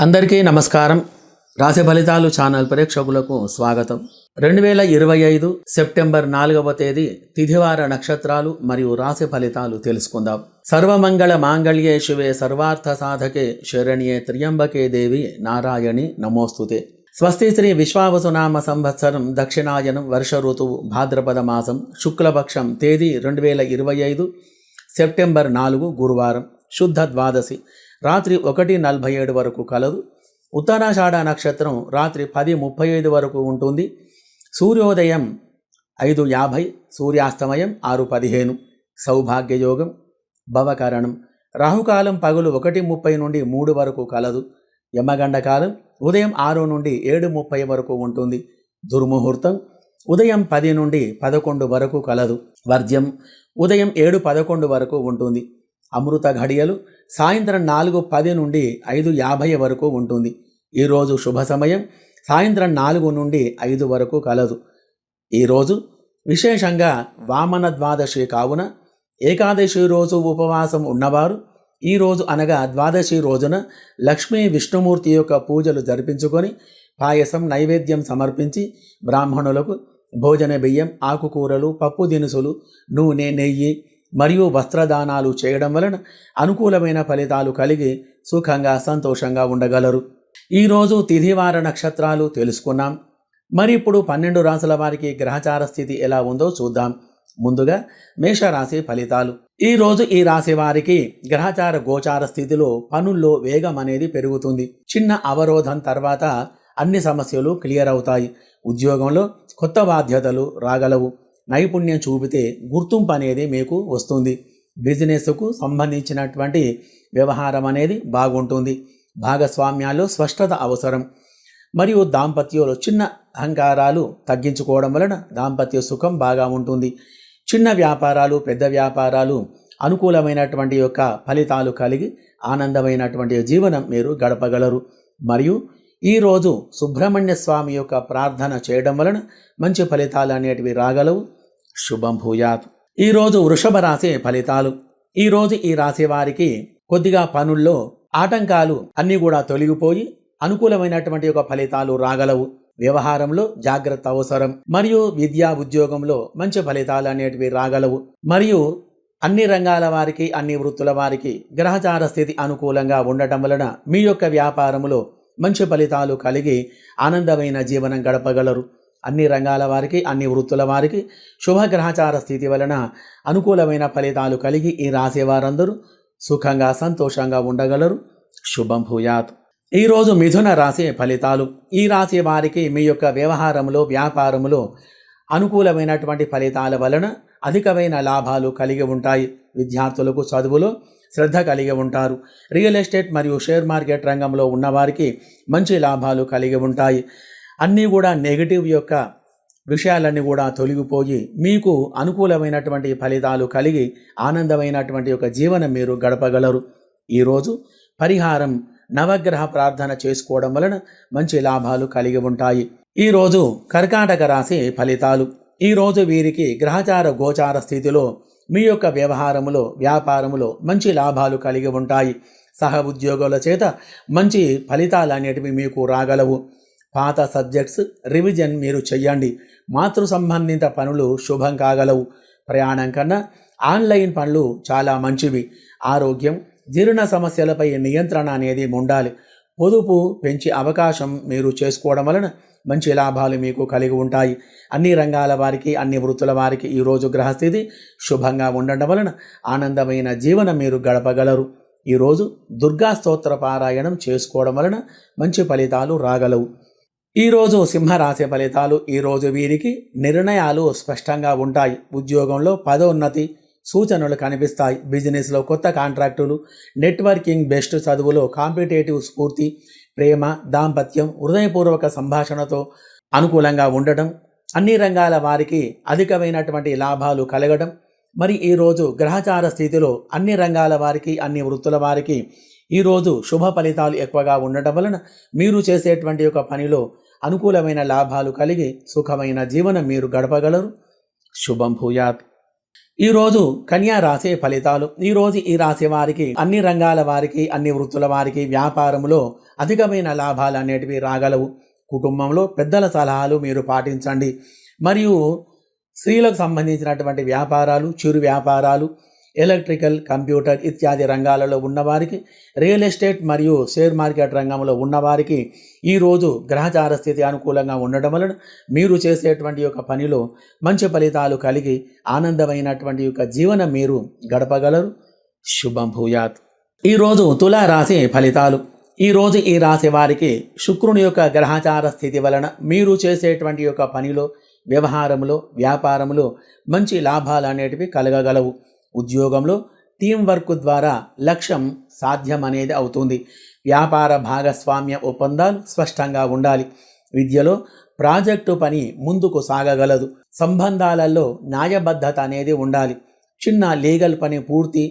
అందరికీ నమస్కారం. రాశి ఫలితాలు ఛానల్ ప్రేక్షకులకు స్వాగతం. రెండు వేల ఇరవై ఐదు సెప్టెంబర్ నాలుగవ తేదీ తిథివార నక్షత్రాలు మరియు రాశి ఫలితాలు తెలుసుకుందాం. సర్వమంగళ మాంగళ్యే శివే సర్వార్థ సాధకే శరణ్యే త్ర్యంబకే దేవి నారాయణి నమోస్తుతే. స్వస్తి శ్రీ విశ్వావసునామ సంవత్సరం దక్షిణాయనం వర్ష ఋతువు భాద్రపద మాసం శుక్లపక్షం తేదీ రెండు వేల ఇరవై ఐదు సెప్టెంబర్ నాలుగు గురువారం. శుద్ధ ద్వాదశి. రాత్రి ఒకటి నలభై ఏడు వరకు కలదు. ఉత్తరాషాఢ నక్షత్రం రాత్రి పది ముప్పై ఐదు వరకు ఉంటుంది. సూర్యోదయం ఐదు యాభై సూర్యాస్తమయం ఆరు పదిహేను. సౌభాగ్యయోగం భవకరణం. రాహుకాలం పగులు ఒకటి ముప్పై నుండి మూడు వరకు కలదు. యమగండ కాలం ఉదయం ఆరు నుండి ఏడు ముప్పై వరకు ఉంటుంది. దుర్ముహూర్తం ఉదయం పది నుండి పదకొండు వరకు కలదు. వర్జ్యం ఉదయం ఏడు పదకొండు వరకు ఉంటుంది. అమృత ఘడియలు సాయంత్రం నాలుగు పది నుండి ఐదు యాభై వరకు ఉంటుంది. ఈరోజు శుభ సమయం. సాయంత్రం నాలుగు నుండి ఐదు వరకు కలదు. ఈరోజు విశేషంగా వామన ద్వాదశి కావున ఏకాదశి రోజు ఉపవాసం ఉన్నవారు ఈరోజు అనగా ద్వాదశి రోజున లక్ష్మీ విష్ణుమూర్తి యొక్క పూజలు జరిపించుకొని పాయసం నైవేద్యం సమర్పించి బ్రాహ్మణులకు భోజన బియ్యం ఆకుకూరలు పప్పు దినుసులు నూనె నెయ్యి మరియు వస్త్రదానాలు చేయడం వలన అనుకూలమైన ఫలితాలు కలిగి సుఖంగా సంతోషంగా ఉండగలరు. ఈరోజు తిథివార నక్షత్రాలు తెలుసుకున్నాం. మరి ఇప్పుడు పన్నెండు రాసుల వారికి గ్రహచార స్థితి ఎలా ఉందో చూద్దాం. ముందుగా మేషరాశి ఫలితాలు. ఈరోజు ఈ రాశి వారికి గ్రహచార గోచార స్థితిలో పనుల్లో వేగం అనేది పెరుగుతుంది. చిన్న అవరోధం తర్వాత అన్ని సమస్యలు క్లియర్ అవుతాయి. ఉద్యోగంలో కొత్త బాధ్యతలు రాగలవు. నైపుణ్యం చూపితే గుర్తింపు అనేది మీకు వస్తుంది. బిజినెస్కు సంబంధించినటువంటి వ్యవహారం అనేది బాగుంటుంది. భాగస్వామ్యాలు స్పష్టత అవసరం. మరియు దాంపత్యంలో చిన్న అహంకారాలు తగ్గించుకోవడం వలన దాంపత్య సుఖం బాగా ఉంటుంది. చిన్న వ్యాపారాలు పెద్ద వ్యాపారాలు అనుకూలమైనటువంటి యొక్క ఫలితాలు కలిగి ఆనందమైనటువంటి జీవనం మీరు గడపగలరు. మరియు ఈరోజు సుబ్రహ్మణ్య స్వామి యొక్క ప్రార్థన చేయడం వలన మంచి ఫలితాలు అనేటివి రాగలవు. శుభం భూయాత్. ఈరోజు వృషభ రాశి ఫలితాలు. ఈరోజు ఈ రాశి వారికి కొద్దిగా పనుల్లో ఆటంకాలు అన్నీ కూడా తొలగిపోయి అనుకూలమైనటువంటి ఒక ఫలితాలు రాగలవు. వ్యవహారంలో జాగ్రత్త అవసరం. మరియు విద్యా ఉద్యోగంలో మంచి ఫలితాలు అనేటివి రాగలవు. మరియు అన్ని రంగాల వారికి అన్ని వృత్తుల వారికి గ్రహచార స్థితి అనుకూలంగా ఉండటం వలన మీ యొక్క వ్యాపారంలో మంచి ఫలితాలు కలిగి ఆనందమైన జీవనం గడపగలరు. అన్ని రంగాల వారికి అన్ని వృత్తుల వారికి శుభగ్రహచార స్థితి వలన అనుకూలమైన ఫలితాలు కలిగి ఈ రాసేవారందరూ సుఖంగా సంతోషంగా ఉండగలరు. శుభం భూయాత్. ఈరోజు మిథున రాశి ఫలితాలు. ఈ రాశి వారికి మీ యొక్క వ్యవహారంలో వ్యాపారములో అనుకూలమైనటువంటి ఫలితాల వలన అధికమైన లాభాలు కలిగి ఉంటాయి. విద్యార్థులకు చదువులో శ్రద్ధ కలిగి ఉంటారు. రియల్ ఎస్టేట్ మరియు షేర్ మార్కెట్ రంగంలో ఉన్నవారికి మంచి లాభాలు కలిగి ఉంటాయి. అన్నీ కూడా నెగిటివ్ యొక్క విషయాలన్నీ కూడా తొలగిపోయి మీకు అనుకూలమైనటువంటి ఫలితాలు కలిగి ఆనందమైనటువంటి ఒక జీవనం మీరు గడపగలరు. ఈరోజు పరిహారం నవగ్రహ ప్రార్థన చేసుకోవడం వలన మంచి లాభాలు కలిగి ఉంటాయి. ఈరోజు కర్కాటక రాశి ఫలితాలు. ఈరోజు వీరికి గ్రహచార గోచార స్థితిలో మీ యొక్క వ్యవహారములో వ్యాపారములో మంచి లాభాలు కలిగి ఉంటాయి. సహ ఉద్యోగుల చేత మంచి ఫలితాలు అనేటివి మీకు రాగలవు. పాత సబ్జెక్ట్స్ రివిజన్ మీరు చెయ్యండి. మాతృ సంబంధిత పనులు శుభం కాగలవు. ప్రయాణం కన్నా ఆన్లైన్ పనులు చాలా మంచివి. ఆరోగ్యం జీర్ణ సమస్యలపై నియంత్రణ అనేది ఉండాలి. పొదుపు పెంచే అవకాశం మీరు చేసుకోవడం వలన మంచి లాభాలు మీకు కలిగి ఉంటాయి. అన్ని రంగాల వారికి అన్ని వృత్తుల వారికి ఈరోజు గ్రహస్థితి శుభంగా ఉండడం వలన ఆనందమైన జీవనం మీరు గడపగలరు. ఈరోజు దుర్గా స్తోత్ర పారాయణం చేసుకోవడం వలన మంచి ఫలితాలు రాగలవు. ఈరోజు సింహరాశి ఫలితాలు ఈరోజు వీరికి నిర్ణయాలు స్పష్టంగా ఉంటాయి. ఉద్యోగంలో పదోన్నతి సూచనలు కనిపిస్తాయి. బిజినెస్లో కొత్త కాంట్రాక్టులు నెట్వర్కింగ్ బెస్ట్ చదువులో కాంపిటేటివ్ స్ఫూర్తి ప్రేమ దాంపత్యం హృదయపూర్వక సంభాషణతో అనుకూలంగా ఉండటం అన్ని రంగాల వారికి అధికమైనటువంటి లాభాలు కలగడం మరి ఈరోజు గ్రహచార స్థితిలో అన్ని రంగాల వారికి అన్ని వృత్తుల వారికి ఈరోజు శుభ ఫలితాలు ఎక్కువగా ఉండటం వలన మీరు చేసేటువంటి ఒక పనిలో అనుకూలమైన లాభాలు కలిగి సుఖమైన జీవనం మీరు గడపగలరు. శుభం భూయాత్. ఈ రోజు కన్యా రాశి ఫలితాలు. ఈరోజు ఈ రాశి వారికి అన్ని రంగాల వారికి అన్ని వృత్తుల వారికి వ్యాపారంలో అధికమైన లాభాలు అనేటివి రాగలవు. కుటుంబంలో పెద్దల సలహాలు మీరు పాటించండి. మరియు స్త్రీలకు సంబంధించినటువంటి వ్యాపారాలు చిరు వ్యాపారాలు ఎలక్ట్రికల్ కంప్యూటర్ ఇత్యాది రంగాలలో ఉన్నవారికి రియల్ ఎస్టేట్ మరియు షేర్ మార్కెట్ రంగంలో ఉన్నవారికి ఈరోజు గ్రహచార స్థితి అనుకూలంగా ఉండడం వలన మీరు చేసేటువంటి యొక్క పనిలో మంచి ఫలితాలు కలిగి ఆనందమైనటువంటి యొక్క జీవనం మీరు గడపగలరు. శుభం భూయాత్. ఈరోజు తులారాశి ఫలితాలు. ఈరోజు ఈ రాశి వారికి శుక్రుని యొక్క గ్రహచార స్థితి వలన మీరు చేసేటువంటి యొక్క పనిలో వ్యవహారంలో వ్యాపారంలో మంచి లాభాలు అనేటివి కలగగలవు. ఉద్యోగంలో టీం వర్క్ ద్వారా లక్ష్యం సాధ్యం అనేది అవుతుంది. వ్యాపార భాగస్వామ్య ఒప్పందాలు స్పష్టంగా ఉండాలి. విద్యలో ప్రాజెక్టు పని ముందుకు సాగగలదు. సంబంధాలలో న్యాయబద్ధత అనేది ఉండాలి. చిన్న లీగల్ పని పూర్తి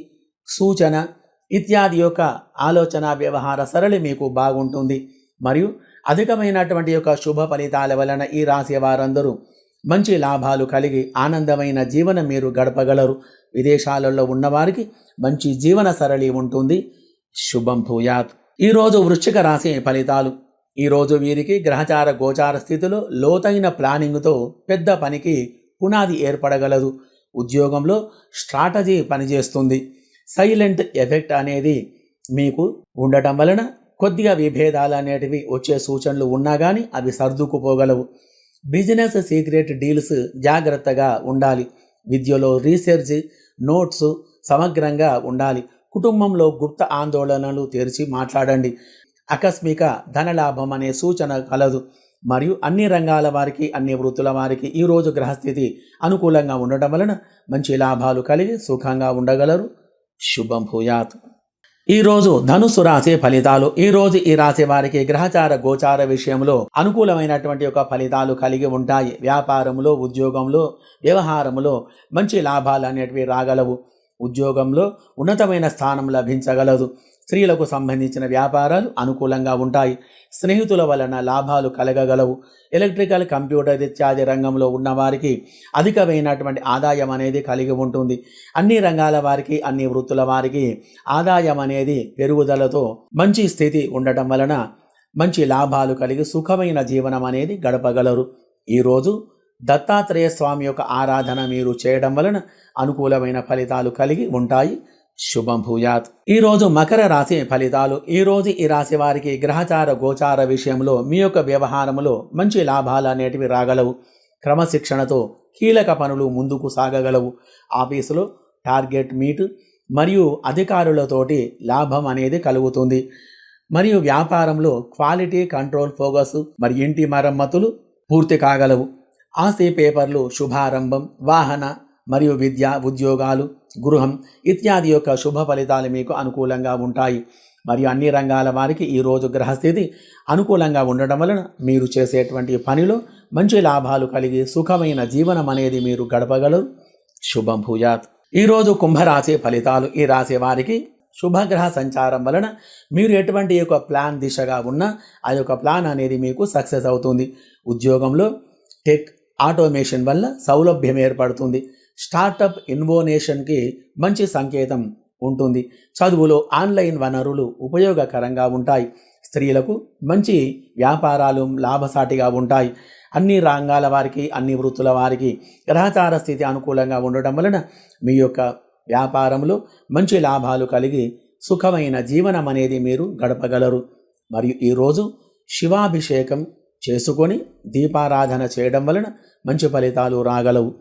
సూచన ఇత్యాది యొక్క ఆలోచన వ్యవహార సరళి మీకు బాగుంటుంది. మరియు అధికమైనటువంటి యొక్క శుభ ఫలితాల వలన ఈ రాశి వారందరూ మంచి లాభాలు కలిగి ఆనందమైన జీవనం మీరు గడపగలరు. విదేశాలలో ఉన్నవారికి మంచి జీవన సరళి ఉంటుంది. శుభం భూయాత్. ఈరోజు వృశ్చిక రాశి ఫలితాలు. ఈరోజు వీరికి గ్రహచార గోచార స్థితిలో లోతైన ప్లానింగ్తో పెద్ద పనికి పునాది ఏర్పడగలదు. ఉద్యోగంలో స్ట్రాటజీ పనిచేస్తుంది. సైలెంట్ ఎఫెక్ట్ అనేది మీకు ఉండటం వలన కొద్దిగా విభేదాలు అనేటివి వచ్చే సూచనలు ఉన్నా కానీ అవి సర్దుకుపోగలవు. బిజినెస్ సీక్రెట్ డీల్స్ జాగ్రత్తగా ఉండాలి. విద్యలో రీసెర్చ్ నోట్స్ సమగ్రంగా ఉండాలి. కుటుంబంలో గుప్త ఆందోళనలు తెరిచి మాట్లాడండి. ఆకస్మిక ధనలాభం అనే సూచన కలదు. మరియు అన్ని రంగాల వారికి అన్ని వృత్తుల వారికి ఈరోజు గ్రహస్థితి అనుకూలంగా ఉండటం వలన మంచి లాభాలు కలిగి సుఖంగా ఉండగలరు. శుభం భూయాత్. ఈరోజు ధనుసు రాశి ఫలితాలు ఈ రోజు ఈ రాశి వారికి గ్రహచార గోచార విషయంలో అనుకూలమైనటువంటి యొక్క ఫలితాలు కలిగి ఉంటాయి. వ్యాపారంలో ఉద్యోగంలో వ్యవహారంలో మంచి లాభాలు అనేటివి రాగలవు. ఉద్యోగంలో ఉన్నతమైన స్థానం లభించగలదు. స్త్రీలకు సంబంధించిన వ్యాపారాలు అనుకూలంగా ఉంటాయి. స్నేహితుల వలన లాభాలు కలగగలవు. ఎలక్ట్రికల్ కంప్యూటర్ ఇత్యాది రంగంలో ఉన్నవారికి అధికమైనటువంటి ఆదాయం అనేది కలిగి ఉంటుంది. అన్ని రంగాల వారికి అన్ని వృత్తుల వారికి ఆదాయం అనేది పెరుగుదలతో మంచి స్థితి ఉండటం వలన మంచి లాభాలు కలిగి సుఖమైన జీవనం అనేది గడపగలరు. ఈరోజు దత్తాత్రేయ స్వామి యొక్క ఆరాధన మీరు చేయడం వలన అనుకూలమైన ఫలితాలు కలిగి ఉంటాయి. శుభం భూయాత్. ఈరోజు మకర రాశి ఫలితాలు ఈ రోజు ఈ రాశి వారికి గ్రహచార గోచార విషయంలో మీ యొక్క వ్యవహారములో మంచి లాభాలు అనేటివి రాగలవు. క్రమశిక్షణతో కీలక పనులు ముందుకు సాగగలవు. ఆఫీసులో టార్గెట్ మీట్ మరియు అధికారులతోటి లాభం అనేది కలుగుతుంది. మరియు వ్యాపారంలో క్వాలిటీ కంట్రోల్ ఫోకస్ మరి ఇంటి మరమ్మతులు పూర్తి కాగలవు. ఆస్తి పేపర్లు శుభారంభం వాహన మరియు విద్య ఉద్యోగాలు గృహం ఇత్యాది యొక్క శుభ ఫలితాలు మీకు అనుకూలంగా ఉంటాయి. మరియు అన్ని రంగాల వారికి ఈరోజు గ్రహస్థితి అనుకూలంగా ఉండడం వలన మీరు చేసేటువంటి పనిలో మంచి లాభాలు కలిగి సుఖమైన జీవనం అనేది మీరు గడపగలరు. శుభం భూయాత్. ఈరోజు కుంభరాశి ఫలితాలు ఈ రాశి వారికి శుభగ్రహ సంచారం వలన మీరు ఎటువంటి యొక్క ప్లాన్ దిశగా ఉన్నా ఆ యొక్క ప్లాన్ అనేది మీకు సక్సెస్ అవుతుంది. ఉద్యోగంలో టెక్ ఆటోమేషన్ వల్ల సౌలభ్యం ఏర్పడుతుంది. స్టార్టప్ ఇన్వోనేషన్కి మంచి సంకేతం ఉంటుంది. చదువులో ఆన్లైన్ వనరులు ఉపయోగకరంగా ఉంటాయి. స్త్రీలకు మంచి వ్యాపారాలు లాభసాటిగా ఉంటాయి. అన్ని రంగాల వారికి అన్ని వృత్తుల వారికి గ్రహచార స్థితి అనుకూలంగా ఉండటం వలన మీ యొక్క వ్యాపారంలో మంచి లాభాలు కలిగి సుఖమైన జీవనం అనేది మీరు గడపగలరు. మరియు ఈరోజు శివాభిషేకం చేసుకొని దీపారాధన చేయడం వలన మంచి ఫలితాలు రాగలవు.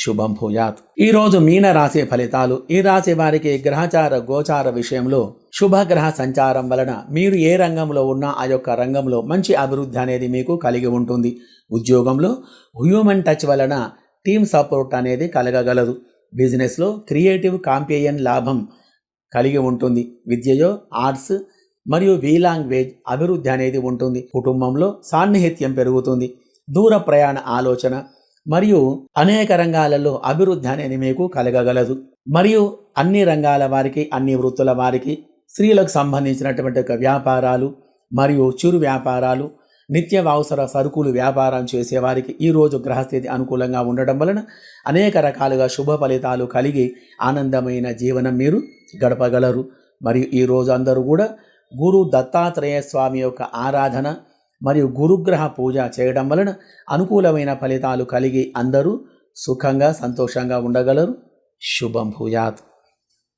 శుభం భూయాత్. ఈరోజు మీన రాశి ఫలితాలు ఈ రాశి వారికి గ్రహచార గోచార విషయంలో శుభగ్రహ సంచారం వలన మీరు ఏ రంగంలో ఉన్నా ఆ యొక్క రంగంలో మంచి అభివృద్ధి అనేది మీకు కలిగి ఉంటుంది. ఉద్యోగంలో హ్యూమన్ టచ్ వలన టీమ్ సపోర్ట్ అనేది కలగగలదు. బిజినెస్లో క్రియేటివ్ కాంపేయన్ లాభం కలిగి ఉంటుంది. విద్యయో ఆర్ట్స్ మరియు వి లాంగ్వేజ్ అభివృద్ధి అనేది ఉంటుంది. కుటుంబంలో సాన్నిహిత్యం పెరుగుతుంది. దూర ప్రయాణ ఆలోచన మరియు అనేక రంగాలలో అభివృద్ధి అనేది మీకు కలగగలదు. మరియు అన్ని రంగాల వారికి అన్ని వృత్తుల వారికి స్త్రీలకు సంబంధించినటువంటి ఒక వ్యాపారాలు మరియు చిరు వ్యాపారాలు నిత్య అవసర సరుకులు వ్యాపారం చేసేవారికి ఈరోజు గ్రహస్థితి అనుకూలంగా ఉండడం వలన అనేక రకాలుగా శుభ ఫలితాలు కలిగి ఆనందమైన జీవనం మీరు గడపగలరు. మరియు ఈరోజు అందరూ కూడా గురు దత్తాత్రేయ స్వామి యొక్క ఆరాధన మరియు గురుగ్రహ పూజ చేయడం వలన అనుకూలమైన ఫలితాలు కలిగి అందరూ సుఖంగా సంతోషంగా ఉండగలరు. శుభం భూయాత్.